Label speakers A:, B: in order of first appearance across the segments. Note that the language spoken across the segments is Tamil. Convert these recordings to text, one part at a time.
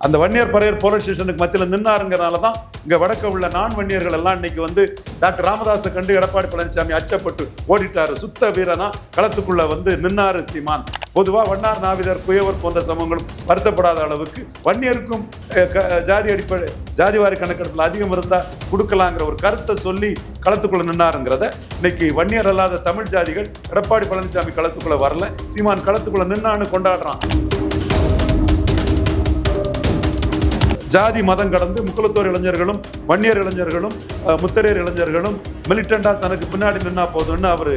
A: அந்த வன்னியர் பறையர் போலீஸ் ஸ்டேஷனுக்கு மத்தியில் நின்னாருங்கிறனால தான் இங்கே வடக்க உள்ள நான் வன்னியர்கள் எல்லாம் இன்னைக்கு வந்து டாக்டர் ராமதாஸை கண்டு எடப்பாடி பழனிசாமி அச்சப்பட்டு ஓடிட்டாரு. சுத்த வீரனா களத்துக்குள்ள வந்து நின்னாரு சீமான். பொதுவாக வண்ணார் நாவிதர் குயவர் போன்ற சமங்களும் வருத்தப்படாத அளவுக்கு வன்னியருக்கும் க- ஜாதி அடிப்படை ஜாதிவாரி கணக்கெடுப்பில் அதிகம் இருந்தால் கொடுக்கலாங்கிற ஒரு கருத்தை சொல்லி களத்துக்குள்ளே நின்னாருங்கிறத இன்னைக்கு வன்னியர் அல்லாத தமிழ் ஜாதிகள் எடப்பாடி பழனிசாமி களத்துக்குள்ளே வரல. சீமான் களத்துக்குள்ளே நின்னான்னு கொண்டாடுறான். ஜாதி மதம் கடந்து முக்கலத்தோர் இளைஞர்களும் வன்னியர் இளைஞர்களும் முத்தரையர் இளைஞர்களும் மிலிட்டண்டாக தனக்கு பின்னாடி நின்னா போதும்னு அவர்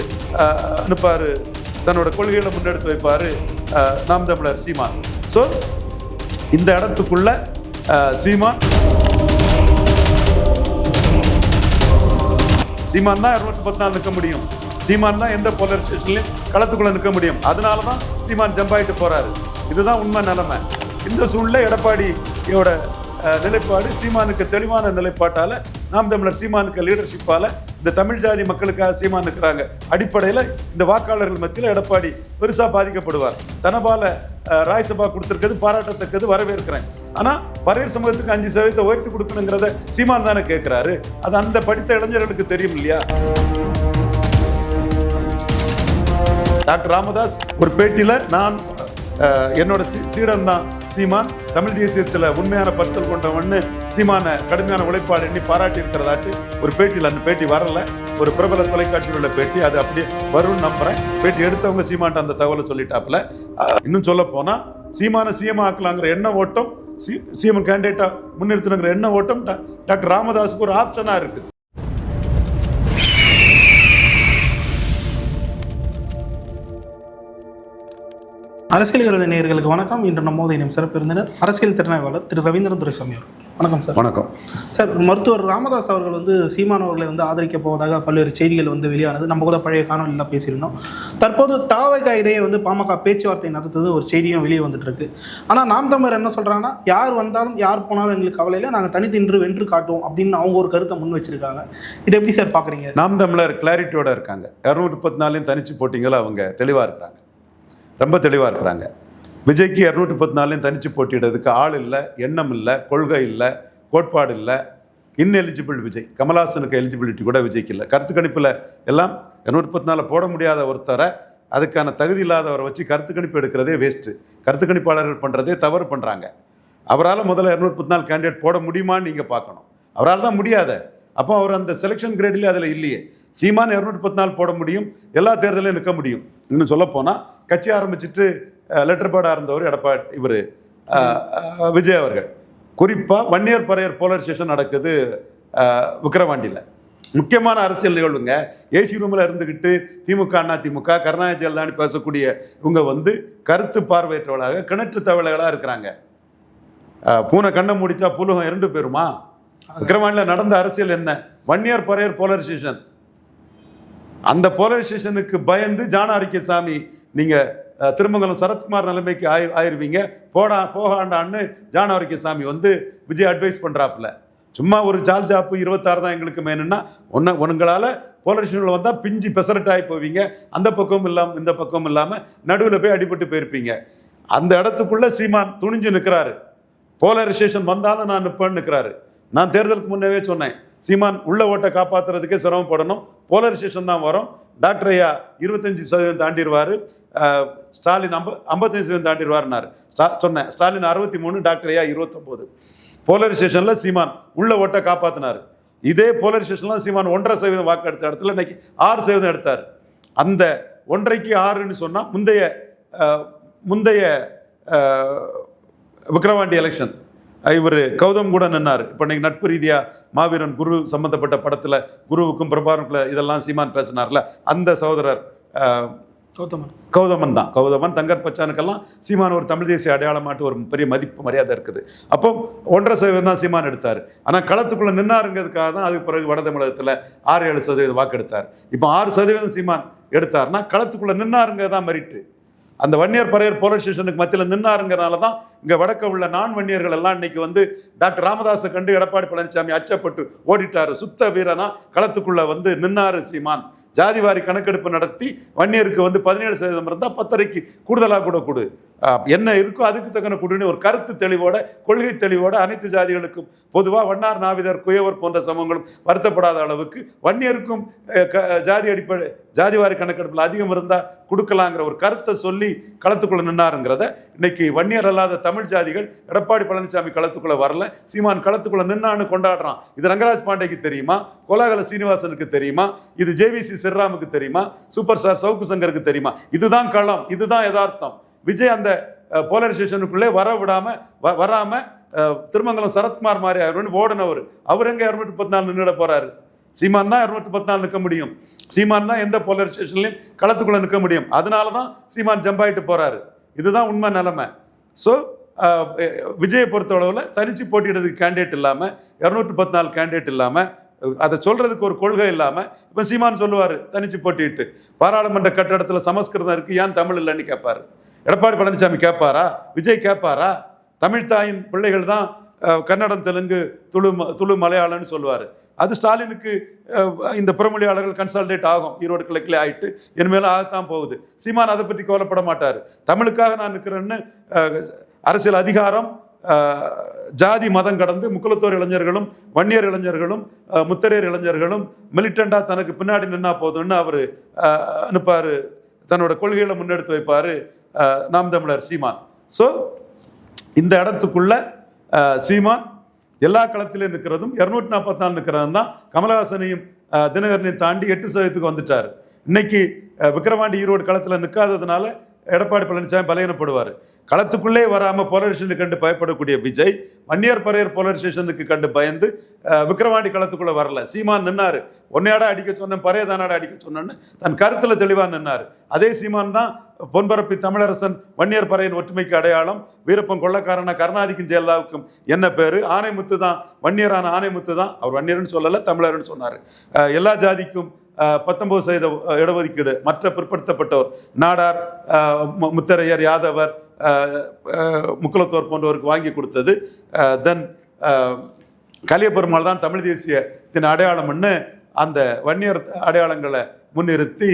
A: அனுப்பார் தன்னோட கொள்கைகளை முன்னெடுத்து வைப்பார் நாம் தமிழர் சீமான். ஸோ இந்த இடத்துக்குள்ள சீமான் சீமான் தான் இருநூத்தி பத்து நாள் நிற்க முடியும். சீமான் தான் எந்த போலீஸ் ஸ்டேஷன்லையும் களத்துக்குள்ள நிற்க முடியும். அதனால தான் சீமான் ஜம்ப் ஆகிட்டு போறாரு. இதுதான் உண்மை நிலைமை. இந்த சூழ்நிலை எடப்பாடியோட நிலைப்பாடு சீமானுக்கு தெளிவான நிலைப்பாட்டால் நாம் தமிழர் சீமானுக்கு லீடர்ஷிப்பால இந்த தமிழ் ஜாதி மக்களுக்காக சீமான் இருக்கிறாங்க அடிப்படையில் இந்த வாக்காளர்கள் மத்தியில் எடப்பாடி பெருசாக பாதிக்கப்படுவார். தனபால அஹ், ராஜ்சபா கொடுத்திருக்கிறது பாராட்டத்தக்கது வரவேற்கிறேன். ஆனால் பரையர் சமூகத்துக்கு அஞ்சு சதவீதத்தை உயர்த்தி கொடுக்கணுங்கிறத சீமான் தானே கேட்குறாரு. அது அந்த படித்த இளைஞர்களுக்கு தெரியும் இல்லையா? டாக்டர் ராமதாஸ் ஒரு பேட்டியில் நான் என்னோட சீடன் தான் சீமான் தமிழ் தேசியத்துல உண்மையான பருத்தல் கொண்டவன்னு சீமான கடுமையான உழைப்பாடு எண்ணி பாராட்டி இருக்கிறதாட்டு ஒரு பேட்டியில் அந்த பேட்டி வரல. ஒரு பிரபல தொலைக்காட்சியில் உள்ள பேட்டி அது அப்படியே வரும்னு நம்புறேன். பேட்டி எடுத்தவங்க சீமான்ட்ட அந்த தகவலை சொல்லிட்டாப்புல. இன்னும் சொல்ல போனா சீமான சிஎம் ஆக்கலாங்கிற எண்ண ஓட்டம் சி சிஎம் கேண்டிடேட்டா முன்னிறுத்தணுங்கிற எண்ண ஓட்டம் டாக்டர் ராமதாஸுக்கு ஒரு ஆப்ஷனா இருக்குது
B: அரசியல் விரோத நேயர்களுக்கு வணக்கம். இன்று நம்மோது இனம் சிறப்பு விருந்தினர் அரசியல் திறனாய்வாளர் திரு ரவீந்திரன் துரைசாமி அவர்கள். வணக்கம் சார்.
A: வணக்கம்.
B: சார் மருத்துவர் ராமதாஸ் அவர்கள் வந்து சீமான் அவர்களை வந்து ஆதரிக்க போவதாக பல்வேறு செய்திகள் வந்து வெளியானது. நம்ம கூட பழைய காணொலியில் பேசியிருந்தோம். தற்போது தாவக இதையை வந்து பாமக பேச்சுவார்த்தை நடத்துறது ஒரு செய்தியும் வெளியே வந்துட்டு இருக்கு. ஆனால் நாம் தமிழர் என்ன சொல்றாங்கன்னா யார் வந்தாலும் யார் போனாலும் எங்களுக்கு கவலை இல்லை. நாங்கள் தனித்து நின்று வென்று காட்டுவோம் அப்படின்னு அவங்க ஒரு கருத்தை முன் வச்சிருக்காங்க. இதை எப்படி சார் பார்க்குறீங்க
A: நாம் தமிழர் கிளாரிட்டியோட இருக்காங்க. இரநூத்தி முப்பத்தி நாலையும் தனிச்சு போட்டிங்களா அவங்க. தெளிவாக இருக்கிறாங்க. ரொம்ப தெளிவாக இருக்கிறாங்க. விஜய்க்கு இரநூத்தி பத்து நாலையும் தனிச்சு போட்டியிடுறதுக்கு ஆள் இல்லை எண்ணம் இல்லை கொள்கை இல்லை கோட்பாடு இல்லை. இன்எலிஜிபிள் விஜய். கமல்ஹாசனுக்கு எலிஜிபிலிட்டி கூட விஜய்க்கு இல்லை. கருத்து கணிப்பில் எல்லாம் இரநூத்தி பத்து நாளில் போட முடியாத ஒருத்தரை அதுக்கான தகுதி இல்லாதவரை வச்சு கருத்து கணிப்பு எடுக்கிறதே வேஸ்ட்டு கருத்து கணிப்பாளர்கள் பண்ணுறதே தவறு பண்ணுறாங்க அவரால் முதல்ல இரநூத்தி பத்து நாள் கேண்டிடேட் போட முடியுமான்னு நீங்கள் பார்க்கணும். அவரால் தான் முடியாத. அப்போ அவர் அந்த செலெக்ஷன் கிரேட்லேயே அதில் இல்லையே. சீமான் இரநூத்தி பத்து நாள் போட முடியும் எல்லா தேர்தலையும் நிற்க முடியும். இன்னும் சொல்ல போனால் கட்சி ஆரம்பிச்சிட்டு லெட்டர் பேடாக இருந்தவர் எடப்பாடி இவர் விஜய் அவர்கள். குறிப்பாக வன்னியர் பறையர் போலர் ஸ்டேஷன் நடக்குது விக்கிரவாண்டியில். முக்கியமான அரசியல் நிகழ்வுங்க. ஏசி ரூமில் இருந்துக்கிட்டு திமுக அண்ணா திமுக கருணாநிதி ஜெயலலிதான்னு பேசக்கூடிய இவங்க வந்து கருத்து பார்வையற்றவளாக கிணற்று தவளைகளாக இருக்கிறாங்க. பூனை கண்ணை மூடிட்டா புலுகம் இரண்டு பேருமா? விக்கிரவாண்டியில் நடந்த அரசியல் என்ன? வன்னியர் பறையர் போலரைசேஷன் அந்த போலரைசேஷனுக்கு பயந்து ஜான சாமி நீங்க திருமங்கலம் சரத்குமார் நிலைமைக்கு ஆயி ஆயிருவீங்க. போடா போகாண்டான்னு ஜான சாமி வந்து விஜய் அட்வைஸ் பண்றாப்புல. சும்மா ஒரு ஜால் ஜாப்பு இருபத்தாறு தான் எங்களுக்கு மேனுன்னா ஒன்று உங்களால் போலரைசேஷனில் வந்தால் பிஞ்சு பெசரட்டாகி போவீங்க. அந்த பக்கமும் இல்லாமல் இந்த பக்கமும் இல்லாமல் நடுவில் போய் அடிபட்டு போயிருப்பீங்க. அந்த இடத்துக்குள்ளே சீமான் துணிஞ்சு நிற்கிறாரு போலரைசேஷன் வந்தாலும் நான் நிற்பேன்னு நிற்கிறாரு நான் தேர்தலுக்கு முன்னவே சொன்னேன். சீமான் உள்ள ஓட்டை காப்பாற்றுறதுக்கே சிரமப்படணும். போலரைசேஷன் தான் வரும். டாக்டர் ஐயா இருபத்தஞ்சி சதவீதம் தாண்டிடுவார். ஸ்டாலின் ஐம்ப ஐம்பத்தஞ்சு சதவீதம் தாண்டிடுவார்னார் ஸ்டா சொன்னேன். ஸ்டாலின் அறுபத்தி மூணு டாக்டர் ஐயா இருபத்தொம்போது. போலரைசேஷனில் சீமான் உள்ள ஓட்டை காப்பாற்றினார் இதே போலரைசேஷன்லாம் சீமான் ஒன்றரை சதவீதம் வாக்கு எடுத்த இடத்துல இன்னைக்கு ஆறு சதவீதம் எடுத்தார். அந்த ஒன்றைக்கு ஆறுன்னு சொன்னால் முந்தைய முந்தைய விக்ரவாண்டி எலெக்ஷன் இவர் கௌதம் கூட நின்னார். இப்போ இன்னைக்கு நட்பு ரீதியாக மாவீரன் குரு சம்பந்தப்பட்ட படத்தில் குருவுக்கும் பிரபாருக்குள்ள இதெல்லாம் சீமான் பேசினார்ல அந்த சகோதரர்
B: கௌதமன்.
A: கௌதமன் தான். கௌதமன் தங்கர் பச்சானுக்கெல்லாம் சீமான் ஒரு தமிழ் தேசிய அடையாளமாட்டு ஒரு பெரிய மதிப்பு மரியாதை இருக்குது. அப்போ ஒன்றரை சதவீதம் தான் சீமான் எடுத்தார். ஆனால் களத்துக்குள்ளே நின்னாருங்கிறதுக்காக தான் அதுக்கு பிறகு வட தமிழகத்தில் ஆறு ஏழு சதவீதம் வாக்கு எடுத்தார் இப்போ ஆறு சதவீதம் சீமான் எடுத்தார்னா களத்துக்குள்ளே நின்னாருங்க தான் மெரிட்டு அந்த வன்னியர் பறையர் போலீஸ் ஸ்டேஷனுக்கு மத்தியில் நின்னாருங்கிறனால தான் இங்கே வடக்க உள்ள நான் வன்னியர்கள் எல்லாம் இன்னைக்கு வந்து டாக்டர் ராமதாஸை கண்டு எடப்பாடி பழனிசாமி அச்சப்பட்டு ஓடிட்டாரு. சுத்த வீரனா களத்துக்குள்ளே வந்து நின்னாரு சீமான். ஜாதிவாரி கணக்கெடுப்பு நடத்தி வன்னியருக்கு வந்து பதினேழு சதவீதம் இருந்தால் பத்தரைக்கு கூடுதலாக கூட கொடு. என்ன இருக்கோ அதுக்கு தக்கன குடிநீர் ஒரு கருத்து தெளிவோட கொள்கை தெளிவோட அனைத்து ஜாதிகளுக்கும் பொதுவாக வண்ணார் நாவிதர் குயவர் போன்ற சமூகங்களும் வருத்தப்படாத அளவுக்கு வன்னியருக்கும் க- ஜாதி அடிப்படை ஜாதிவாரி கணக்கெடுப்பில் அதிகம் இருந்தால் கொடுக்கலாங்கிற ஒரு கருத்தை சொல்லி களத்துக்குள்ள நின்னாருங்கிறத இன்னைக்கு வன்னியர் அல்லாத தமிழ் ஜாதிகள் எடப்பாடி பழனிசாமி களத்துக்குள்ள வரல. சீமான் களத்துக்குள்ள நின்னான்னு கொண்டாடுறான். இது ரங்கராஜ் பாண்டேக்கு தெரியுமா? கோலாகல சீனிவாசனுக்கு தெரியுமா? இது ஜேவிசி சிறராமுக்கு தெரியுமா? சூப்பர் ஸ்டார் சவுக்கு சங்கருக்கு தெரியுமா? இதுதான் களம் இதுதான் யதார்த்தம். விஜய் அந்த போலரைசேஷனுக்குள்ளே வர விடாமல் வ- வராமல் திருமங்கலம் சரத்குமார் மாதிரி அவர் ஓடினவர். அவர் எங்கே இரநூத்தி பத்தி நாலு நின்றுட போகிறாரு சீமான் தான் இரநூத்தி பத்தி நாலு நிற்க முடியும். சீமான் தான் எந்த போலரைசேஷன்லையும் களத்துக்குள்ளே நிற்க முடியும். அதனால தான் சீமான் ஜம்ப் போகிறாரு இதுதான் உண்மை நிலைமை. ஸோ விஜயை பொறுத்தளவில் தனிச்சு போட்டியிடுறதுக்கு கேண்டிடேட் இல்லாமல் இரநூத்தி பத்து நாலு கேண்டிடேட் இல்லாமல் அதை சொல்கிறதுக்கு ஒரு கொள்கை இல்லாமல் இப்போ சீமான் சொல்லுவார் தனிச்சு போட்டிட்டு பாராளுமன்ற கட்டடத்தில் சமஸ்கிருதம் இருக்குது ஏன் தமிழ் இல்லைன்னு கேட்பார் எடப்பாடி பழனிசாமி கேட்பாரா? விஜய் கேட்பாரா? தமிழ் தாயின் பிள்ளைகள் தான் கன்னடம் தெலுங்கு துளு ம- துளு மலையாளம்னு சொல்லுவார். அது ஸ்டாலினுக்கு இந்த புறமொழியாளர்கள் கன்சல்டேட் ஆகும். ஈரோடு கிழக்கிலே ஆயிட்டு இனிமேலும் ஆகத்தான் போகுது. சீமான் அதை பற்றி கவலைப்பட மாட்டார். தமிழுக்காக நான் நிற்கிறேன்னு அரசியல் அதிகாரம் ஜாதி மதம் கடந்து முக்குலத்தோர் இளைஞர்களும் வன்னியர் இளைஞர்களும் முத்தரையர் இளைஞர்களும் மிலிட்டண்டாக தனக்கு பின்னாடி நின்னா போதும்னு அவர் அனுப்பார். தன்னோட கொள்கைகளை முன்னெடுத்து வைப்பார். நாம் தமிழர் சீமான். ஸோ இந்த இடத்துக்குள்ள சீமான் எல்லா களத்திலையும் நிற்கிறதும் இரநூத்தி நாற்பத்தி நாலு நிற்கிறதும் தான் கமலஹாசனையும் தினகரனையும் தாண்டி எட்டு சதவீதத்துக்கு வந்துட்டார். இன்னைக்கு விக்ரவாண்டி ஈரோடு களத்தில் நிற்காததுனால எடப்பாடி பழனிசாமி பலகீனப்படுவார். களத்துக்குள்ளே வராமல் போலரைசேஷனுக்கு கண்டு பயப்படக்கூடிய விஜய் வன்னியர் பரையர் போலரைசேஷனுக்கு கண்டு பயந்து விக்ரவாண்டி விக்கிரவாண்டி களத்துக்குள்ளே வரல. சீமான் நின்னார். ஒன்னையாடா அடிக்க சொன்னேன் பறைய தானாடா அடிக்க சொன்னேன்னு தன் கருத்தில் தெளிவாக நின்னார். அதே சீமான் தான் பொன்பரப்பி தமிழரசன் வன்னியர் பறையின் ஒற்றுமைக்கு அடையாளம் வீரப்பன் கொள்ளக்காரனா கருணாதிக்கும் ஜெயலலிதாவுக்கும் என்ன பேர்? ஆனைமுத்து தான் வன்னியரான ஆனைமுத்து தான். அவர் வன்னியர்னு சொல்லலை தமிழர்னு சொன்னார். எல்லா ஜாதிக்கும் பத்தொன்பது சதவீத இடஒதுக்கீடு மற்ற பிற்படுத்தப்பட்டோர் நாடார் மு- முத்தரையர் யாதவர் முக்குலத்தோர் போன்றவருக்கு வாங்கி கொடுத்தது. தென் கலியபெருமாள் தான் தமிழ் தேசியத்தின் அடையாளம்னு அந்த வன்னியர் அடையாளங்களை முன்னிறுத்தி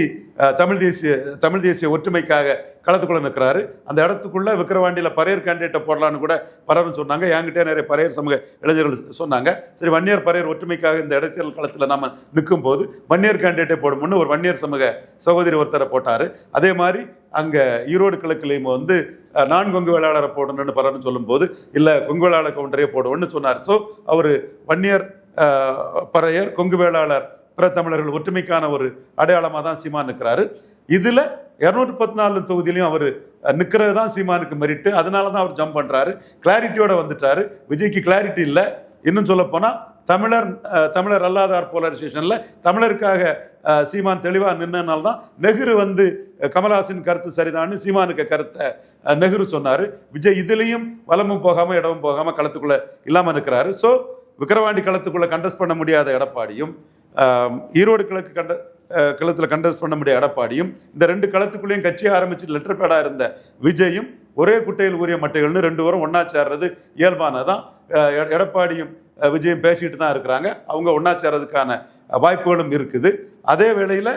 A: தமிழ் தேசிய தமிழ் தேசிய ஒற்றுமைக்காக களத்துக்குள்ளே நிற்கிறாரு. அந்த இடத்துக்குள்ள விக்கிரவாண்டியில் பரையர் கேண்டிடேட்டை போடலான்னு கூட பலரும் சொன்னாங்க. என்கிட்டே நிறைய பரையர் சமூக இளைஞர்கள் சொன்னாங்க. சரி வன்னியர் பரையர் ஒற்றுமைக்காக இந்த இடத்தில் களத்தில் நம்ம நிற்கும் போது வன்னியர் கேண்டிடேட்டை போடும்னு ஒரு வன்னியர் சமூக சகோதரி ஒருத்தரை போட்டார். அதே மாதிரி அங்கே ஈரோடு கிழக்குலையும் வந்து நான் கொங்கு வேளாளரை போடணும்னு பலரும் சொல்லும்போது இல்லை கொங்கு வேளாளர் கவுண்டரே போடுவோம்னு சொன்னார். ஸோ அவர் வன்னியர் பறையர் கொங்கு வேளாளர் பிற தமிழர்கள் ஒற்றுமைக்கான ஒரு அடையாளமாக தான் சீமான் நிற்கிறாரு இதில் இரநூத்தி பத்து நாலு தொகுதியிலையும் அவர் நிற்கிறது தான் சீமானுக்கு மெரிட்டு அதனால தான் அவர் ஜம்ப் பண்ணுறாரு கிளாரிட்டியோட வந்துட்டாரு. விஜய்க்கு கிளாரிட்டி இல்லை. இன்னும் சொல்லப்போனால் தமிழர் தமிழர் அல்லாதார் போலரைசேஷனில் தமிழருக்காக சீமான் தெளிவாக நின்னனால தான் நெஹ்ரு வந்து அஹ், கமல்ஹாசன் கருத்து சரிதான்னு சீமானுக்கு கருத்தை நெஹ்ரு சொன்னார். விஜய் இதுலேயும் வளமும் போகாமல் இடமும் போகாமல் களத்துக்குள்ளே இல்லாமல் இருக்கிறாரு ஸோ விக்கிரவாண்டி களத்துக்குள்ளே கண்டஸ்ட் பண்ண முடியாத எடப்பாடியும் ஈரோடு கிழக்கு கண்ட களத்தில் கண்டஸ்ட் பண்ண முடிய எடப்பாடியும் இந்த ரெண்டு களத்துக்குள்ளேயும் கட்சி ஆரம்பித்து லெட்டர் பேடாக இருந்த விஜயும் ஒரே குட்டையில் ஊறிய மட்டைகள்னு ரெண்டு பேரும் ஒன்றா சேர்றது இயல்பானதான். எட- எடப்பாடியும் அஹ், விஜயும் பேசிக்கிட்டு தான் இருக்கிறாங்க. அவங்க ஒன்றா சேர்றதுக்கான வாய்ப்புகளும் இருக்குது. அதே வேளையில்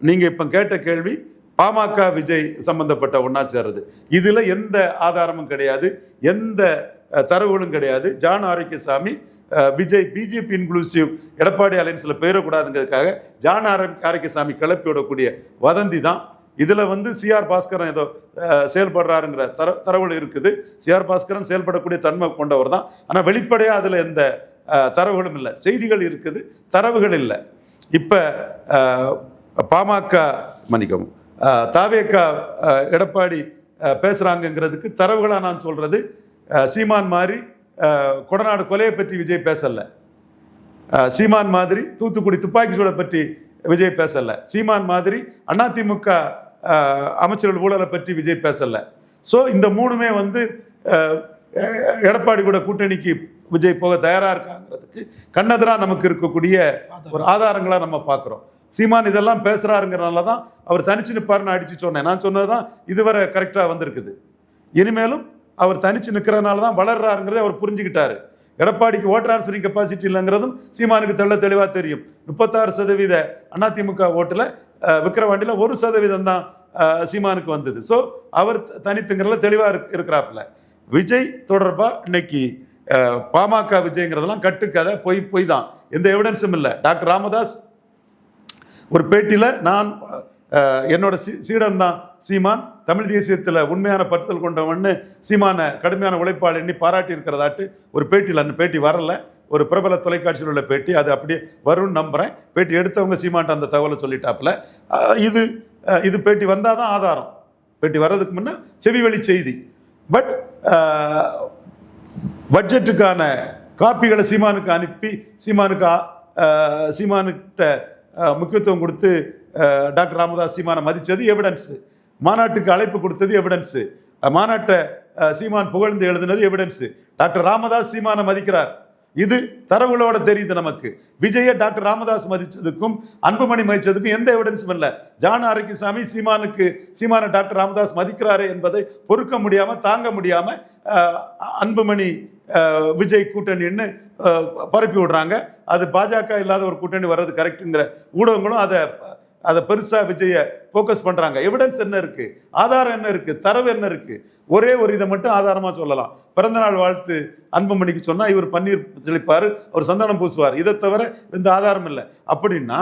A: நீங்கள் இப்போ கேட்ட கேள்வி பாமக விஜய் சம்பந்தப்பட்ட ஒன்றா சேர்றது. இதில் எந்த ஆதாரமும் கிடையாது. எந்த தரவுகளும் கிடையாது. John Arokiasamy Vijay BJP inclusive Edappadi அலைன்ஸில் போயிடக்கூடாதுங்கிறதுக்காக ஜான் ஆர ஆரோக்கியசாமி கிளப்பி விடக்கூடிய வதந்தி தான். இதில் வந்து சிஆர் பாஸ்கரன் ஏதோ செயல்படுறாருங்கிற தர தரவுகள் இருக்குது. சிஆர் பாஸ்கரன் செயல்படக்கூடிய தன்மை கொண்டவர் தான். ஆனால் வெளிப்படையாக அதில் எந்த தரவுகளும் இல்லை. செய்திகள் இருக்குது தரவுகள் இல்லை. இப்போ பாமக மன்னிக்கவும் தாவேக்கா தாவேகா எடப்பாடி பேசுகிறாங்கங்கிறதுக்கு தரவுகளாக நான் சொல்கிறது சீமான் மாதிரி கொடநாடு கொலையை பற்றி விஜய் பேசலை. சீமான் மாதிரி தூத்துக்குடி துப்பாக்கி சூடை பற்றி விஜய் பேசலை. சீமான் மாதிரி அதிமுக அமைச்சர்கள் ஊழலை பற்றி விஜய் பேசலை. ஸோ இந்த மூணுமே வந்து எ- எடப்பாடி கூட கூட்டணிக்கு விஜய் போக தயாராக இருக்காங்கிறதுக்கு கண்ணெதிரா நமக்கு இருக்கக்கூடிய ஒரு ஆதாரங்களாக நம்ம பார்க்குறோம் சீமான் இதெல்லாம் பேசுகிறாருங்கிறனால தான் அவர் தனிச்சு நிற்பாருன்னு அடிச்சு சொன்னேன். நான் சொன்னது தான் இதுவரை கரெக்டாக வந்திருக்குது. இனிமேலும் அவர் தனிச்சு நிற்கிறதுனால தான் வளர்றாருங்கிறதை அவர் புரிஞ்சுக்கிட்டாரு. எடப்பாடிக்கு ஓட்டர் ஆன்சரிங் கெப்பாசிட்டி இல்லைங்கிறதும் சீமானுக்கு தெள்ள தெளிவாக தெரியும். முப்பத்தாறு சதவீத அதிமுக ஓட்டில் விக்கிரவாண்டியில் ஒரு சதவீதம் தான் சீமானுக்கு வந்தது. ஸோ அவர் தனித்துங்கிறதுல தெளிவாக இருக் இருக்கிறாப்புல. விஜய் தொடர்பாக இன்னைக்கு பாமக விஜய்ங்கிறதெல்லாம் கட்டுக்கதை பொய் பொய் தான் எந்த எவிடன்ஸும் இல்லை. டாக்டர் ராமதாஸ் ஒரு பேட்டியில் நான் என்னோட சீ சீடன் தான் சீமான். தமிழ் தேசியத்தில் உண்மையான பற்றுதல் கொண்டவன்னு சீமான கடுமையான உழைப்பாளர் எண்ணி பாராட்டி இருக்கிறதாட்டு ஒரு பேட்டியில் அந்த பேட்டி வரல. ஒரு பிரபல தொலைக்காட்சியில் உள்ள பேட்டி அது அப்படியே வரும்னு நம்புகிறேன் பேட்டி எடுத்தவங்க சீமான்ட்ட அந்த தகவலை சொல்லிட்டாப்புல. இது இது பேட்டி வந்தால் தான் ஆதாரம். பேட்டி வர்றதுக்கு முன்னே செவிவழி செய்தி. பட் பட்ஜெட்டுக்கான காப்பிகளை சீமானுக்கு அனுப்பி சீமானுக்கு சீமானுக்கிட்ட முக்கியத்துவம் கொடுத்து டாக்டர் ராமதாஸ் சீமானை மதித்தது எவிடன்ஸு மாநாட்டுக்கு அழைப்பு கொடுத்தது எவிடன்ஸு மாநாட்டை சீமான் புகழ்ந்து எழுதினது எவிடன்ஸு டாக்டர் ராமதாஸ் சீமானை மதிக்கிறார். இது தரவுகளோட தெரியுது நமக்கு. விஜய டாக்டர் ராமதாஸ் மதிச்சதுக்கும் அன்புமணி மதிச்சதுக்கும் எந்த எவிடன்ஸும் இல்லை. ஜான ஆரோக்கியசாமி சீமானுக்கு சீமான டாக்டர் ராமதாஸ் மதிக்கிறாரே என்பதை பொறுக்க முடியாம தாங்க முடியாம அன்புமணி விஜய் கூட்டணின்னு பரப்பி விடுறாங்க. அது பாஜக இல்லாத ஒரு கூட்டணி வர்றது கரெக்டுங்கிற ஊடகங்களும் அதை அதை பெருசாக விஜய ஃபோக்கஸ் பண்ணுறாங்க எவிடன்ஸ் என்ன இருக்குது ஆதாரம் என்ன இருக்குது தரவு என்ன இருக்குது ஒரே ஒரு இதை மட்டும் ஆதாரமாக சொல்லலாம். பிறந்தநாள் வாழ்த்து அன்புமணிக்கு சொன்னால் இவர் பன்னீர் தெளிப்பார் அவர் சந்தனம் பூசுவார். இதை தவிர இந்த ஆதாரம் இல்லை. அப்படின்னா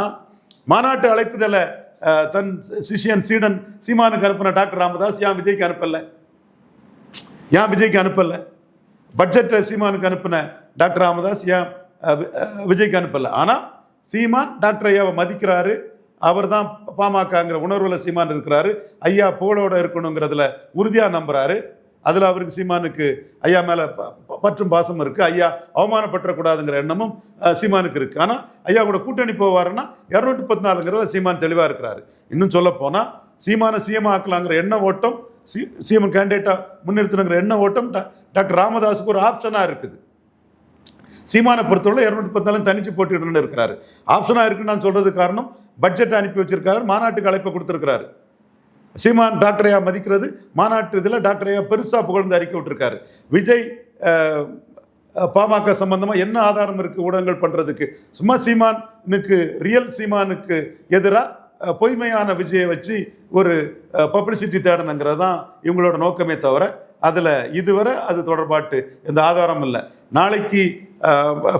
A: மாநாட்டு அழைப்புதலை தன் சிஷியன் சீடன் சீமானுக்கு அனுப்பின டாக்டர் ராமதாஸ் ஏன் விஜய்க்கு அனுப்பலை? ஏன் விஜய்க்கு அனுப்பலை? பட்ஜெட்டை சீமானுக்கு அனுப்பின டாக்டர் ராமதாஸ் ஏன் விஜய்க்கு அனுப்பலை? ஆனால் சீமான் டாக்டர் ஐயாவை மதிக்கிறாரு அவர் தான் பாமகங்கிற உணர்வுல சீமான் இருக்கிறாரு. ஐயா புகழோட இருக்கணுங்கிறதுல உறுதியாக நம்புறாரு. அதில் அவருக்கு சீமானுக்கு ஐயா மேலே பற்றும் பாசம் இருக்குது ஐயா அவமானப்பற்றக்கூடாதுங்கிற எண்ணமும் சீமானுக்கு இருக்குது ஆனால் ஐயா கூட கூட்டணி போவாருன்னா இரநூத்தி பத்து நாலுங்கிறத சீமான் தெளிவாக இருக்கிறாரு. இன்னும் சொல்ல போனால் சீமானை சிஎம் ஆக்கலாங்கிற எண்ண ஓட்டம் சி சிஎம் கேண்டிடேட்டாக முன்னிறுத்தணுங்கிற எண்ண ஓட்டம் டா- டாக்டர் ராமதாஸுக்கு ஒரு ஆப்ஷனாக இருக்குது. சீமானை பொறுத்தவரை இரநூத்தி பத்தாலும் தனிச்சு போட்டிடணும்னு இருக்கிறாரு. ஆப்ஷனாக இருக்குன்னு நான் சொல்கிறது காரணம் பட்ஜெட் அனுப்பி வச்சிருக்காரு மாநாட்டுக்கு அழைப்பை கொடுத்துருக்கிறாரு. சீமான் டாக்டரையா மதிக்கிறது மாநாட்டு இதில் டாக்டரையா பெருசாக புகழ்ந்து அறிக்கை விட்டுருக்காரு. விஜய் பாமக சம்பந்தமாக என்ன ஆதாரம் இருக்குது ஊடகங்கள் பண்ணுறதுக்கு சும்மா சீமானுக்கு ரியல் சீமானுக்கு எதிராக பொய்மையான விஜயை வச்சு ஒரு பப்ளிசிட்டி தேடணுங்கிறது தான் இவங்களோட நோக்கமே தவிர அதில் இதுவரை அது தொடர்பாட்டு எந்த ஆதாரம் இல்லை. நாளைக்கு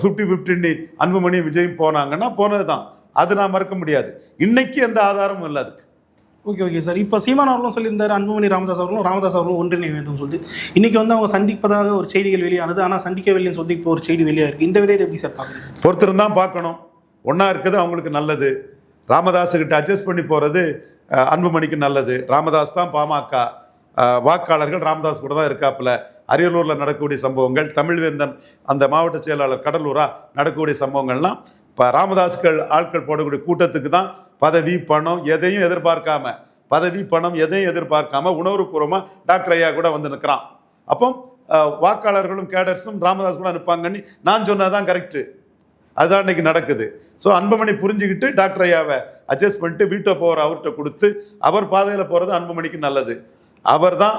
A: ஃபிஃப்டி ஃபிஃப்டின்னு அன்புமணி விஜயும் போனாங்கன்னா போனது தான் அது நான் மறக்க முடியாது. இன்னைக்கு எந்த ஆதாரமும் இல்லை அதுக்கு.
B: ஓகே ஓகே சார் இப்போ சீமான் அவர்களும் சொல்லியிருந்தார் அன்புமணி ராமதாஸ் அவர்களும் ராமதாஸ் அவர்களும் ஒன்றிணைய வேண்டும் சொல்லிட்டு. இன்னைக்கு வந்து அவங்க சந்திப்பதாக ஒரு செய்திகள் வெளியானது. ஆனால் சந்திக்கவில்லைன்னு சொல்லி இப்போ ஒரு செய்தி வெளியாக இருக்குது இந்த விதத்தை எப்படி சார் பார்க்குறீங்க
A: பொறுத்திருந்தான் பார்க்கணும். ஒன்றா இருக்கிறது அவங்களுக்கு நல்லது. ராமதாஸுக்கிட்ட அட்ஜஸ்ட் பண்ணி போகிறது அன்புமணிக்கு நல்லது. ராமதாஸ் தான் பாமக. வாக்காளர்கள் ராமதாஸ் கூட தான் இருக்காப்புல. அரியலூரில் நடக்கக்கூடிய சம்பவங்கள் தமிழ்வேந்தன் அந்த மாவட்ட செயலாளர் கடலூரா நடக்கக்கூடிய சம்பவங்கள்லாம் இப்போ ராமதாஸ்கள் ஆட்கள் போடக்கூடிய கூட்டத்துக்கு தான் பதவி பணம் எதையும் எதிர்பார்க்காம பதவி பணம் எதையும் எதிர்பார்க்காம உணர்வுபூர்வமாக டாக்டர் ஐயா கூட வந்து நிற்கிறான் அப்போ வாக்காளர்களும் கேடர்ஸும் ராமதாஸ் கூட நிற்பாங்கன்னு நான் சொன்னதான் கரெக்டு அதுதான் இன்னைக்கு நடக்குது. ஸோ அன்புமணி புரிஞ்சுக்கிட்டு டாக்டர் ஐயாவை அட்ஜஸ்ட் பண்ணிட்டு வீட்டை போகிற அவர்கிட்ட கொடுத்து அவர் பாதையில் போகிறது அன்புமணிக்கு நல்லது. அவர் தான்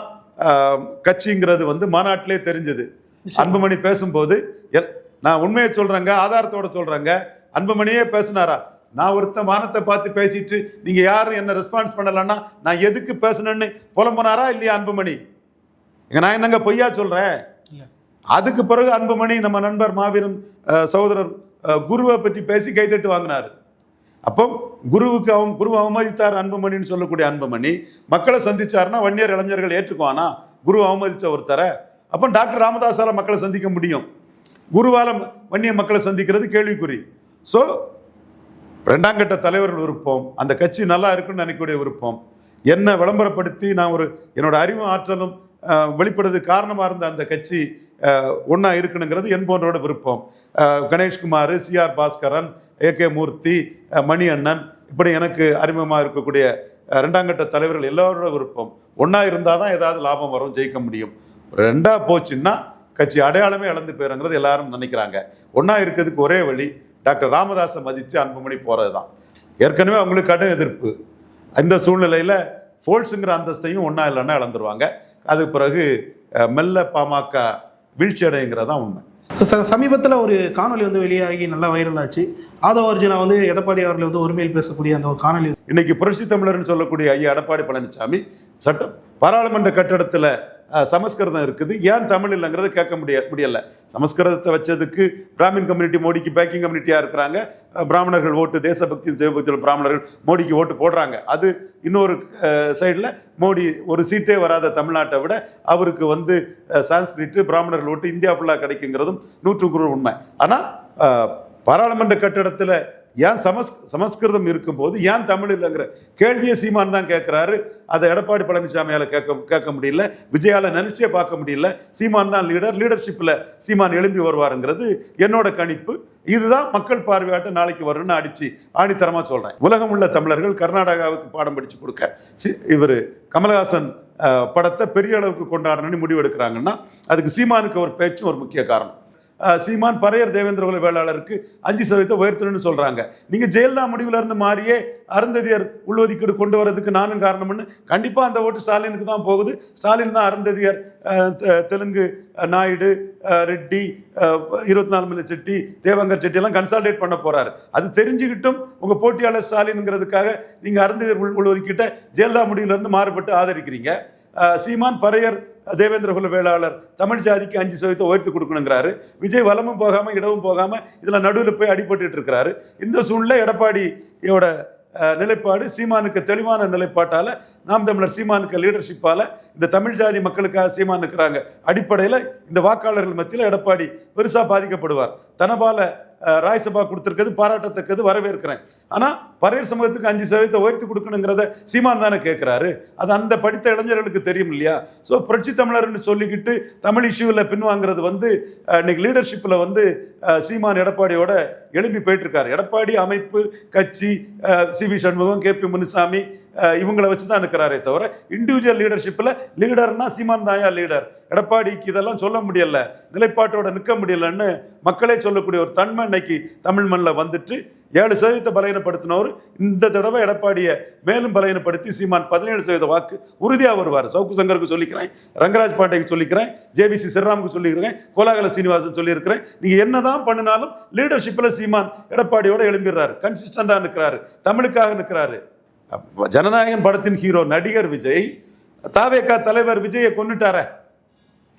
A: கட்சிங்கிறது வந்து மாநாட்டிலே தெரிஞ்சது. அன்புமணி பேசும்போது எல்- நான் உண்மையை சொல்கிறேங்க ஆதாரத்தோட சொல்கிறேங்க அன்புமணியே பேசினாரா? நான் ஒருத்தன் வானத்தை பார்த்து பேசிட்டு நீங்கள் யாரும் என்ன ரெஸ்பான்ஸ் பண்ணலைன்னா நான் எதுக்கு பேசணுன்னு புலம்புனாரா இல்லையா அன்புமணி? இங்க நான் என்னங்க பொய்யா சொல்கிறேன்
B: இல்லை.
A: அதுக்கு பிறகு அன்புமணி நம்ம நண்பர் மாவீரன் சகோதரர் குருவை பற்றி பேசி கைதட்டு வாங்கினார். அப்போ குருவுக்கு அவன் குரு அவமதித்தார் அன்புமணின்னு சொல்லக்கூடிய அன்புமணி மக்களை சந்திச்சாருன்னா வன்னியர் இளைஞர்கள் ஏற்றுக்குவானா? குரு அவமதிச்ச ஒருத்தரை. அப்போ டாக்டர் ராமதாஸால மக்களை சந்திக்க முடியும். குருவால வன்னிய மக்களை சந்திக்கிறது கேள்விக்குறி. ஸோ ரெண்டாம் கட்ட தலைவர்கள் விருப்பம். அந்த கட்சி நல்லா இருக்குன்னு நினைக்கக்கூடிய விருப்பம். என்ன விளம்பரப்படுத்தி நான் ஒரு என்னோட அறிவும் ஆற்றலும் அஹ், வெளிப்படுறதுக்கு காரணமாக இருந்த அந்த கட்சி ஒன்றா இருக்கணுங்கிறது என் போன்றோட விருப்பம். Ganeshkumar C CR Bhaskaran A K Moorthy Mani அண்ணன் இப்படி எனக்கு அறிமுகமாக இருக்கக்கூடிய ரெண்டாம் கட்ட தலைவர்கள் எல்லாரோட விருப்பம். ஒன்றா இருந்தால் தான் ஏதாவது லாபம் வரும் ஜெயிக்க முடியும். ரெண்டாக போச்சுன்னா கட்சி அடையாளமே இழந்து போயிருங்கிறது எல்லாரும் நினைக்கிறாங்க. ஒன்றா இருக்கிறதுக்கு ஒரே வழி டாக்டர் ராமதாஸை மதித்து அன்புமணி போகிறது தான் ஏற்கனவே அவங்களுக்கு கடும் எதிர்ப்பு. இந்த சூழ்நிலையில் ஃபோல்ஸுங்கிற அந்தஸ்தையும் ஒன்றா இல்லைன்னா இழந்துருவாங்க. அதுக்கு பிறகு மெல்ல பாமக வீழ்ச்சி அடைங்கிறது தான் உண்மை
B: சமீபத்தில் ஒரு காணொளி வந்து வெளியாகி நல்லா வைரல் ஆச்சு. ஆதவ அர்ஜுனா வந்து எடப்பாடி அவர்களை வந்து ஒருமையில் பேசக்கூடிய அந்த காணொளி.
A: இன்னைக்கு புரட்சி தமிழர்னு சொல்லக்கூடிய ஐயா எடப்பாடி பழனிசாமி சட்டம் பாராளுமன்ற கட்டடத்தில் சமஸ்கிருதம் இருக்குது. ஏன் தமிழ் இல்லைங்கிறத கேட்க முடிய முடியலை. சமஸ்கிருதத்தை வச்சதுக்கு பிராமின் கம்யூனிட்டி மோடிக்கு பேக்கிங் கம்யூனிட்டியாக இருக்கிறாங்க. பிராமணர்கள் ஓட்டு தேசபக்தியின் சிவபக்தியில் பிராமணர்கள் மோடிக்கு ஓட்டு போடுறாங்க. அது இன்னொரு சைடில் மோடி ஒரு சீட்டே வராத தமிழ்நாட்டை விட அவருக்கு வந்து சான்ஸ்கிரிட்டு பிராமணர்கள் ஓட்டு இந்தியா ஃபுல்லாக கிடைக்குங்கிறதும் நூற்றுக்கு உண்மை. ஆனால் பாராளுமன்ற கட்டடத்தில் ஏன் சமஸ் சமஸ்கிருதம் இருக்கும்போது ஏன் தமிழ் இல்லைங்கிற கேள்வியை சீமான் தான் கேட்குறாரு. அதை எடப்பாடி பழனிசாமியால் கேட்க கேட்க முடியல. விஜயால் நினச்சே பார்க்க முடியல. சீமான் தான் லீடர் லீடர்ஷிப்பில் சீமான் எழும்பி வருவாருங்கிறது என்னோட கணிப்பு. இதுதான் மக்கள் பார்வையாட்ட நாளைக்கு வரும்னு அடிச்சு ஆணித்தரமாக சொல்கிறேன் உலகம் உள்ள தமிழர்கள் கர்நாடகாவுக்கு பாடம் படித்து கொடுக்க. சி இவர் கமலஹாசன் படத்தை பெரிய அளவுக்கு கொண்டாடணும்னு முடிவெடுக்கிறாங்கன்னா அதுக்கு சீமானுக்கு ஒரு பேச்சும் ஒரு முக்கிய காரணம். சீமான் பறையர் தேவேந்திரகுல வேளாளருக்கு அஞ்சு சதவீதத்தை உயர்த்தணும்னு சொல்கிறாங்க நீங்கள் ஜெயலலிதா முடிவில் இருந்து மாறியே அருந்ததியர் உள்ஒதுக்கீடு கொண்டு வரதுக்கு நானும் காரணம்னு கண்டிப்பாக அந்த ஓட்டு ஸ்டாலினுக்கு தான் போகுது. ஸ்டாலின் தான் அருந்ததியர் தெலுங்கு நாயுடு ரெட்டி இருபத்தி நாலு மணி செட்டி தேவங்கர் செட்டி எல்லாம் கன்சால்டேட் பண்ண போகிறாரு அது தெரிஞ்சுக்கிட்டும் உங்கள் போட்டியாளர் ஸ்டாலினுங்கிறதுக்காக நீங்கள் அருந்ததியர் உள் உள்ஒதுக்கீட்டை ஜெயலலிதா முடிவிலிருந்து மாறுபட்டு ஆதரிக்கிறீங்க. சீமான் பறையர் தேவேந்திர குல வேளாளர் தமிழ் ஜாதிக்கு அஞ்சு சதவீதத்தை உயர்த்தி கொடுக்கணுங்கிறாரு. விஜய் வலமும் போகாமல் இடமும் போகாமல் இதில் நடுவில் போய் அடிபட்டு இருக்கிறாரு. இந்த சூழ்நிலை எடப்பாடியோட நிலைப்பாடு சீமானுக்கு தெளிவான நிலைப்பாட்டால் நாம் தமிழர் சீமானுக்கு லீடர்ஷிப்பால் இந்த தமிழ் ஜாதி மக்களுக்காக சீமான் இருக்கிறாங்க அடிப்படையில் இந்த வாக்காளர்கள் மத்தியில் எடப்பாடி பெருசாக பாதிக்கப்படுவார். தனபால ராஜ்சபா கொடுத்துருக்கிறது பாராட்டத்தக்கது வரவேற்கிறேன். ஆனால் பரையர் சமூகத்துக்கு அஞ்சு சதவீதத்தை உயர்த்தி கொடுக்கணுங்கிறத சீமான் தானே கேட்குறாரு அது அந்த படித்த இளைஞர்களுக்கு தெரியும் இல்லையா? ஸோ புரட்சி தமிழர்னு சொல்லிக்கிட்டு தமிழ் இஷ்யூவில் பின்வாங்கிறது வந்து இன்னைக்கு லீடர்ஷிப்பில் வந்து சீமான் எடப்பாடியோட எழும்பி போயிட்டுருக்காரு எடப்பாடி அமைப்பு கட்சி C V Shanmugam K P Munusamy இவங்களை வச்சு தான் இருக்கிறாரே தவிர இண்டிவிஜுவல் லீடர்ஷிப்பில் லீடர்னா சீமான் தாயா லீடர் எடப்பாடிக்கு இதெல்லாம் சொல்ல முடியல நிலைப்பாட்டோட நிற்க முடியலன்னு மக்களே சொல்லக்கூடிய ஒரு தன்மை இன்னைக்கு தமிழ் மண்ணில் வந்துட்டு ஏழு சதவீதத்தை பலகீனப்படுத்தினவர். இந்த தடவை எடப்பாடியை மேலும் பலகீனப்படுத்தி சீமான் பதினேழு சதவீத வாக்கு உறுதியாக வருவார். சவுக்கு சங்கருக்கு சொல்லிக்கிறேன் ரங்கராஜ் பாண்டேக்கு சொல்லிக்கிறேன் ஜேபிசி சிறராமுக்கு சொல்லியிருக்கிறேன் கோலாகல சீனிவாசன் சொல்லியிருக்கிறேன். நீங்கள் என்னதான் பண்ணினாலும் லீடர்ஷிப்பில் சீமான் எடப்பாடியோட எழும்பிடுறாரு. கன்சிஸ்டண்டாக நிற்கிறாரு தமிழுக்காக நிற்கிறாரு ஜனநாயகன் படத்தின் ஹீரோ நடிகர் விஜய் தாவேகா தலைவர் விஜயை கொன்னுட்டாரே.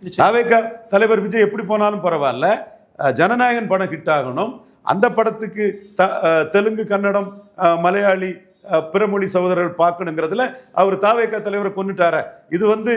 A: தாவேகா தலைவர் விஜய் எப்படி போனாலும் பரவாயில்ல. ஜனநாயகன் படம் ஹிட் ஆகணும். அந்த படத்துக்கு த தெலுங்கு கன்னடம் மலையாளி அஹ், பிற மொழி சகோதரர்கள் பார்க்கணுங்கிறதுல அவர் தாவேக்கா தலைவரை கொண்டுட்டார இது வந்து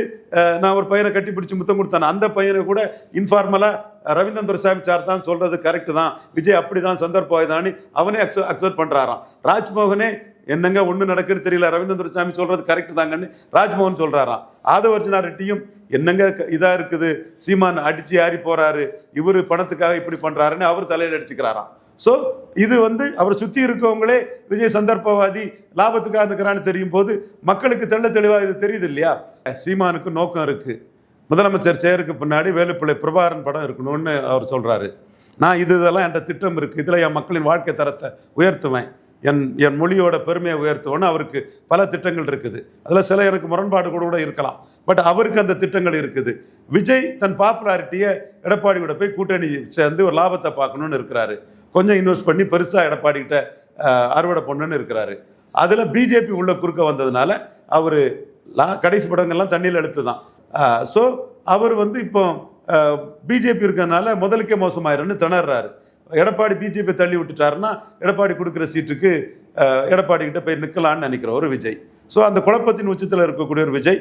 A: நான் ஒரு பையனை கட்டி பிடிச்சி முத்தம் கொடுத்தேன். அந்த பையனை கூட இன்ஃபார்மலாக ரவீந்திரன் துரைசாமி சார் தான் சொல்றது கரெக்டு தான். விஜய் அப்படி தான் சந்தர்ப்பாயுதான்னு அவனே அக்செப்ட் அக்செப்ட் பண்ணுறாராம் ராஜ்மோகனே என்னங்க ஒன்று நடக்குன்னு தெரியல. ரவீந்திர சாமி சொல்கிறது கரெக்ட் தாங்கன்னு ராஜ்மோகன் சொல்கிறாராம் ஆதவர்ஜுனா ரெட்டியும் என்னங்க க- இருக்குது? சீமான் அடித்து ஆறி போகிறாரு இவரு பணத்துக்காக இப்படி பண்ணுறாருன்னு அவர் தலையில் அடிச்சுக்கிறாராம். ஸோ இது வந்து அவரை சுற்றி இருக்கவங்களே விஜய் சந்தர்ப்பவாதி லாபத்துக்காக இருக்கிறான்னு தெரியும் போது மக்களுக்கு தெள்ள தெளிவாக இது தெரியுது இல்லையா? சீமானுக்கு நோக்கம் இருக்குது முதலமைச்சர் செயருக்கு பின்னாடி வேலுப்பிள்ளை பிரபாகரன் படம் இருக்கணும்னு அவர் சொல்கிறாரு நான் இது இதெல்லாம் என்கிட்ட திட்டம் இருக்குது இதில் என் மக்களின் வாழ்க்கை தரத்தை உயர்த்துவேன். என் என் மொழியோட பெருமையை உயர்த்துவோன்னு அவருக்கு பல திட்டங்கள் இருக்குது. அதில் சில எனக்கு முரண்பாடு கூட கூட இருக்கலாம். பட் அவருக்கு அந்த திட்டங்கள் இருக்குது. விஜய் தன் பாப்புலாரிட்டியை எடப்பாடி கூட போய் கூட்டணி சேர்ந்து ஒரு லாபத்தை பார்க்கணுன்னு இருக்கிறாரு. கொஞ்சம் இன்வெஸ்ட் பண்ணி பெருசாக எடப்பாடி கிட்ட அறுவடை பண்ணுன்னு இருக்கிறாரு. அதில் பிஜேபி உள்ள குறுக்க வந்ததுனால அவர் லா கடைசி படங்கள்லாம் தண்ணியில் எடுத்து தான் ஸோ அவர் வந்து இப்போ பிஜேபி இருக்கிறதுனால முதலுக்கே மோசமாயிருன்னு திணறாரு. எடப்பாடி பிஜேபி தள்ளி விட்டுட்டாருன்னா எடப்பாடி கொடுக்குற சீட்டுக்கு எடப்பாடி கிட்ட போய் நிற்கலான்னு நினைக்கிற ஒரு விஜய். ஸோ அந்த குழப்பத்தின் உச்சத்தில் இருக்கக்கூடிய ஒரு விஜய்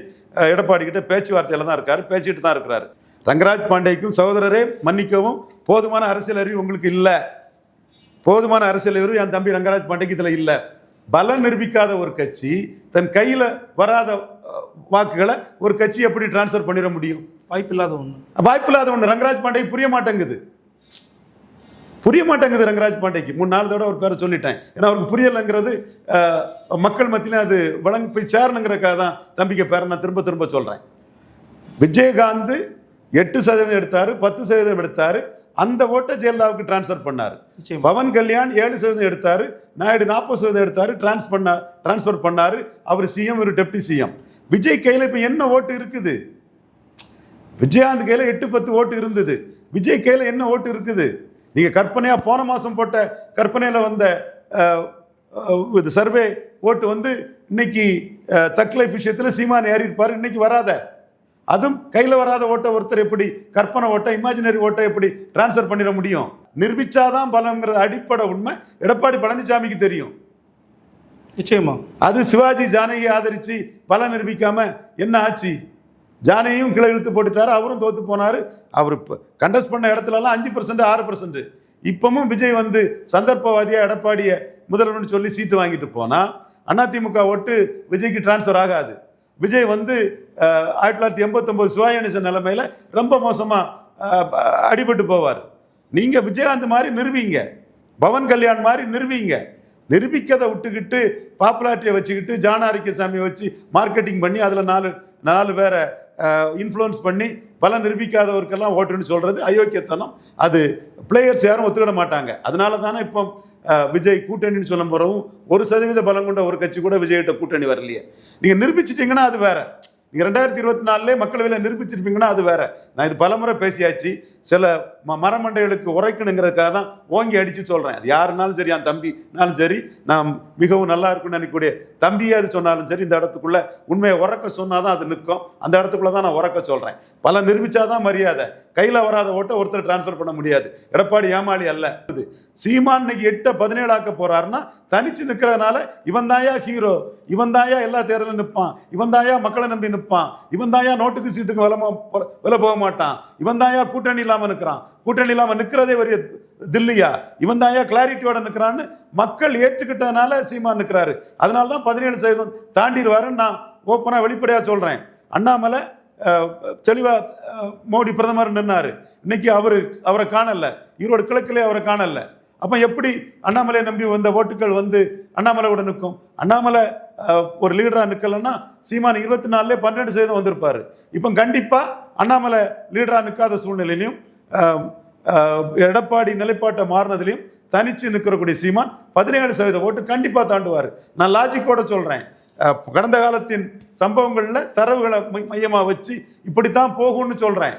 A: எடப்பாடி கிட்ட பேச்சுவார்த்தையில் தான் இருக்காரு பேசிட்டு தான் இருக்கிறாரு. ரங்கராஜ் பாண்டேக்கும் சகோதரரே மன்னிக்கவும் போதுமான அரசியல் அறிவு உங்களுக்கு இல்லை. போதுமான அரசியல் அறிவு என் தம்பி ரங்கராஜ் பாண்டேக்கு இதில் இல்லை. பலம் நிரூபிக்காத ஒரு கட்சி தன் கையில் வராத வாக்குகளை ஒரு கட்சி எப்படி டிரான்ஸ்ஃபர் பண்ணிட முடியும்?
B: வாய்ப்பில்லாத ஒன்று
A: வாய்ப்பில்லாத ஒன்று ரங்கராஜ் பாண்டே புரிய மாட்டேங்குது. புரிய மாட்டேங்குது ரங்கராஜ் பாண்டேக்கு. மூணு நாலு தடவை ஒரு பேரை சொல்லிட்டேன். ஏன்னா அவருக்கு புரியலைங்கிறது மக்கள் மத்தியில அது வழங்கி போய் சேரணுங்கிறக்காக தான் தம்பிக்கு பேரை நான் திரும்ப திரும்ப சொல்கிறேன் விஜயகாந்த் எட்டு சதவீதம் எடுத்தாரு பத்து சதவீதம் எடுத்தாரு. அந்த ஓட்டை ஜெயலலிதாவுக்கு டிரான்ஸ்ஃபர் பண்ணாரு. பவன் கல்யாண் ஏழு சதவீதம் எடுத்தாரு. நாயுடு நாற்பது சதவீதம் எடுத்தாரு டிரான்ஸ் பண்ண டிரான்ஸ்ஃபர் பண்ணாரு. அவர் சிஎம் ஒரு டெப்டி சிஎம் விஜய் கையில் இப்போ என்ன ஓட்டு இருக்குது? விஜயகாந்த் கையில் எட்டு பத்து ஓட்டு இருந்தது. விஜய் கையில் என்ன ஓட்டு இருக்குது? நீங்கள் கற்பனையாக போன மாதம் போட்ட கற்பனையில் வந்த இது சர்வே ஓட்டு வந்து இன்னைக்கு தக் லைஃப் விஷயத்தில் சீமான் ஏறி இருப்பார் இன்னைக்கு வராத. அதுவும் கையில் வராத ஓட்டை ஒருத்தர் எப்படி கற்பனை ஓட்டை இமேஜினரி ஓட்டை எப்படி டிரான்ஸ்ஃபர் பண்ணிட முடியும்? நிரூபிச்சாதான் பலம்ங்கிறது அடிப்படை உண்மை. எடப்பாடி பழனிசாமிக்கு தெரியும்.
B: நிச்சயமா.
A: அது சிவாஜி ஜானகி ஆதரிச்சு பலம் நிரூபிக்காம என்ன ஆச்சு? ஜானையும் கிளை இழுத்து போட்டுட்டார் அவரும் தோத்து போனார். அவர் கண்டஸ்ட் பண்ண இடத்துலலாம் அஞ்சு பர்சன்ட் ஆறு பர்சன்ட் இப்பவும் விஜய் வந்து சந்தர்ப்பவாதியாக எடப்பாடியை முதல்வர்னு சொல்லி சீட்டு வாங்கிட்டு போனால் அதிமுக ஓட்டு விஜய்க்கு டிரான்ஸ்ஃபர் ஆகாது. விஜய் வந்து ஆயிரத்தி தொள்ளாயிரத்தி எண்பத்தொம்போது சிவாயணிசன் நிலைமையில் ரொம்ப மோசமாக அடிபட்டு போவார். நீங்கள் விஜயகாந்த் மாதிரி நிறுவீங்க. பவன் கல்யாண் மாதிரி நிறுவீங்க. நிரூபிக்கதை விட்டுக்கிட்டு பாப்புலாரிட்டியை வச்சுக்கிட்டு ஜானாரிக்கசாமியை வச்சு மார்க்கெட்டிங் பண்ணி அதில் நாலு நாலு பேரை இன்ஃப்ளூயன்ஸ் பண்ணி பல நிரூபிக்காதவருக்கெல்லாம் ஓட்டுன்னு சொல்கிறது அயோக்கியத்தனம். அது பிளேயர்ஸ் யாரும் ஒத்துக்கிட மாட்டாங்க. அதனால தானே இப்போ விஜய் கூட்டணின்னு சொல்லும் போகிறவும் ஒரு சதவீத பலம் கொண்ட ஒரு கட்சி கூட விஜய்கிட்ட கூட்டணி வரலையே. நீங்கள் நிரூபிச்சிட்டிங்கன்னா அது வேற. நீங்கள் ரெண்டாயிரத்தி இருபத்தி நாலுலேயே மக்களவையில் நிரூபிச்சிருப்பீங்கன்னா அது வேறு. நான் இது பலமுறை பேசியாச்சு. சில ம மரமண்டைகளுக்கு உரைக்கணுங்கிறதுக்காக தான் ஓங்கி அடித்து சொல்கிறேன் அது யாருனாலும் சரி என் தம்பினாலும் சரி நான் மிகவும் நல்லா இருக்கும்னு நினைக்கக்கூடிய தம்பியே அது சொன்னாலும் சரி இந்த இடத்துக்குள்ளே உண்மையை உறக்க சொன்னால் தான் அது நிற்கும் அந்த இடத்துக்குள்ள தான் நான் உறக்க சொல்கிறேன் பல நிரூபிச்சாதான் மரியாதை. கையில் வராத ஓட்டை ஒருத்தர் டிரான்ஸ்ஃபர் பண்ண முடியாது. எடப்பாடி ஏமாளி அல்ல. இது சீமான் இன்னைக்கு எட்ட பதினேழாக்க போகிறாருன்னா தனித்து தனிச்சு நிற்கிறதுனால இவன் தாயா ஹீரோ இவன் தாயா எல்லா தேர்தலும் நிற்பான் இவன் தாயா மக்களை நம்பி நிற்பான் இவன் தாயா நோட்டுக்கு சீட்டுக்கு வில மோ- வில போக மாட்டான். இவன் தாயா கூட்டணி இல்லாமல் நிற்கிறான் கூட்டணி இல்லாமல் நிற்கிறதே வரைய தில்லியா? இவன் தாயா கிளாரிட்டியோட நிற்கிறான்னு மக்கள் ஏற்றுக்கிட்டதுனால சீமான் நிற்கிறாரு அதனால தான் பதினேழு சதவீதம் தாண்டிடுவாருன்னு நான் ஓப்பனாக வெளிப்படையாக சொல்கிறேன் அண்ணாமலை அஹ், தெளிவா மோடி பிரதமர் நின்னாரு. இன்னைக்கு அவரு அவரை காணல. ஈரோடு கிழக்கிலே அவரை காணல. அப்ப எப்படி அண்ணாமலையை நம்பி வந்த ஓட்டுகள் வந்து அண்ணாமலை கூட நிற்கும்? அண்ணாமலை ஒரு லீடராக நிற்கலன்னா சீமான் இருபத்தி நாலுலேயே பன்னெண்டு சதவீதம் வந்திருப்பார். இப்போ கண்டிப்பாக அண்ணாமலை லீடராக நிற்காத சூழ்நிலையிலையும் எடப்பாடி நிலைப்பாட்டை மாறினதுலையும் தனிச்சு நிற்கிறக்கூடிய சீமான் பதினேழு சதவீத ஓட்டு கண்டிப்பாக தாண்டுவார். நான் லாஜிக்கோட சொல்கிறேன் கடந்த காலத்தின் சம்பவங்களில் தரவுகளை மையமாக வச்சு இப்படித்தான் போகும்னு சொல்கிறேன்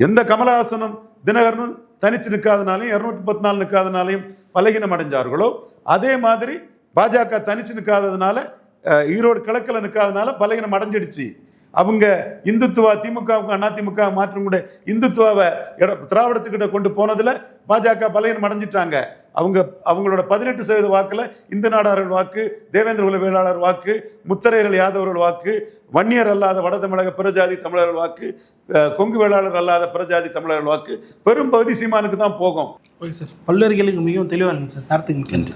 A: எந்த கமலஹாசனும் தினகரனும் தனிச்சு நிற்காதனாலையும் இரநூத்தி பத்து நாள் நிற்காதனாலையும் பலகீனம் அடைஞ்சார்களோ அதே மாதிரி பாஜக தனிச்சு நிற்காததுனால ஈரோடு கிழக்கில் நிற்காதனால பலகீனம் அடைஞ்சிடுச்சு. அவங்க இந்துத்துவா திமுகவுக்கு அதிமுக மாற்றம் கூட இந்துத்துவாவை எட- திராவிடத்துக்கிட்ட கொண்டு போனதில் பாஜக பலகீனம் அடைஞ்சிட்டாங்க. அவங்க அவங்களோட பதினெட்டு சதவீத வாக்கில் இந்து நாடார்கள் வாக்கு தேவேந்திர குல வேளாளர் வாக்கு முத்தரையர்கள் யாதவர்கள் வாக்கு வன்னியர் அல்லாத வட தமிழக பிறஜாதி தமிழர்கள் வாக்கு கொங்கு வேளாளர் அல்லாத பிறஜாதி தமிழர்கள் வாக்கு பெரும் பகுதி சீமானுக்கு தான் போகும்.
B: Okay sir. பல்வேறு கேள்விக்கு மிகவும் தெளிவாக இருக்குங்க சார். நேரத்துக்கு நன்றி.